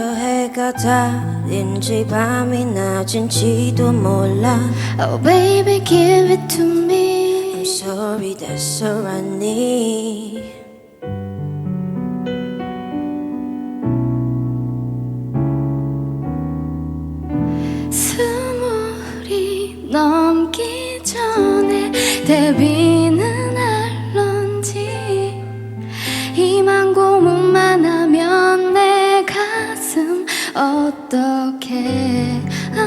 해가 달인지 밤이 낮은지도 몰라 Oh baby give it to me I'm sorry that's all I need 스물이 넘기 전에 데뷔 어떡해 아,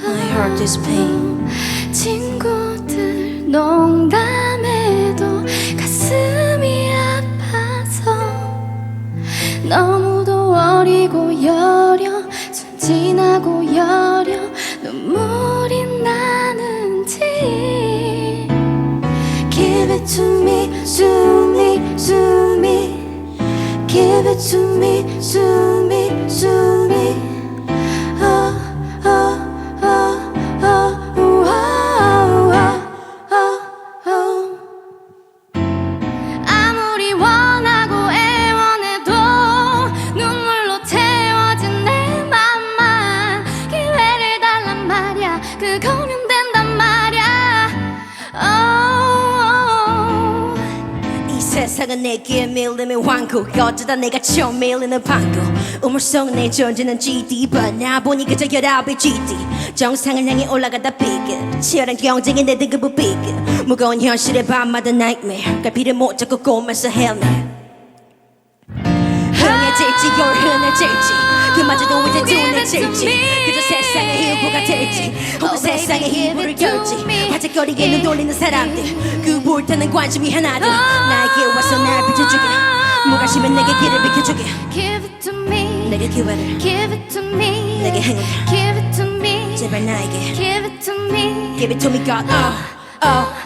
My heart is pain 친구들 농담해도 가슴이 아파서 너무도 어리고 여려 순진하고 여려 눈물이 나는지 Give it to me, to me, to me Give it to me, to me, 세상은 내게 밀리는 왕국. 어쩌다 내가 처음 밀리는 방구. 우물 속 내 존재는 GD 나 보니 그저 열아홉의 GD 정상을 향해 올라가다 비급 치열한 경쟁에 내 등급은 비급 무거운 현실의 밤마다 nightmare. 갈피를 못 잡고 꼬면서 Mary 흥해질지 열 흔해질지. 그 마저도 이제 둔해질지. 그저 세상의 일부가 될지. 혹은 세상의 일부를 결지. 화제거리에 눈 돌리는 사람들. 그 불타는 관심이 하나도 나에게 와서 날 비춰주게. 무관심은 내게 길을 비켜주게. Give it to me. 내게 기회를 Give it to me. 내게 행운을. Give it to me. 제발 나에게. Give it to me. Give it to me God. oh oh